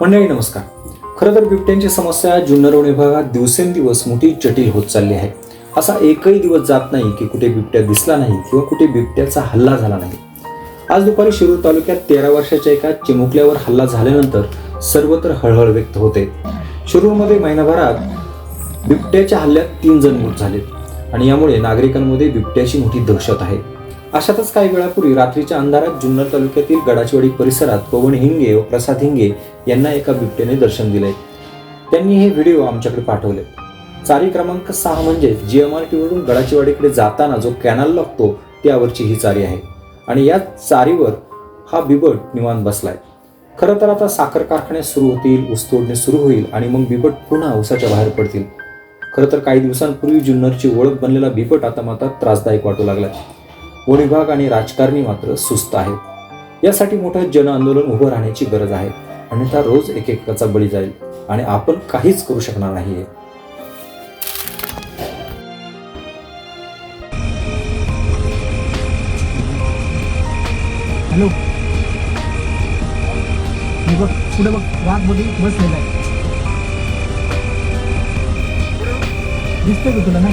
मंडळी नमस्कार. खरं तर बिबट्यांची समस्या जुन्नर विभागात दिवसेंदिवस मोठी जटिल होत चालली आहे. असा एकही दिवस जात नाही की कुठे बिबट्या दिसला नाही किंवा कुठे बिबट्याचा हल्ला झाला नाही. आज दुपारी शिरूर तालुक्यात तेरा वर्षाच्या एका चिमुकल्यावर हल्ला झाल्यानंतर सर्वत्र हळहळ व्यक्त होते. शिरूरमध्ये महिनाभरात बिबट्याच्या हल्ल्यात तीन जण मृत झालेत आणि यामुळे नागरिकांमध्ये बिबट्याची मोठी दहशत आहे. अशातच काही वेळापूर्वी रात्रीच्या अंधारात जुन्नर तालुक्यातील गडाचवाडी परिसरात पवन हिंगे व प्रसाद हिंगे यांना एका बिबट्याने दर्शन दिले. त्यांनी हे व्हिडिओ आमच्याकडे पाठवले. चारी क्रमांक सहा म्हणजे जी एम आर टीवरून गडाचीवाडीकडे जाताना जो कॅनल लागतो त्यावरची ही चारी आहे. आणि या चारीवर हा बिबट निवांत बसलाय. खरं तर आता साखर कारखाने सुरू होतील ऊसतोडणी सुरू होईल आणि मग बिबट पुन्हा ऊसाच्या बाहेर पडतील. खरं तर काही दिवसांपूर्वी जुन्नरची ओळख बनलेला बिबट आता मात्र त्रासदायक वाटू लागलाय. वन विभाग आणि राजकारणी मात्र सुस्त आहेत. यासाठी मोठं जनआंदोलन उभं राहण्याची गरज आहे. अन्यथा रोज एकेकाचा बळी जाईल आणि आपण काहीच करू शकणार नाहीये. हॅलो. बघ पुढे बघ रातमध्ये बसलेला आहे. दिसतोय का तुला ना?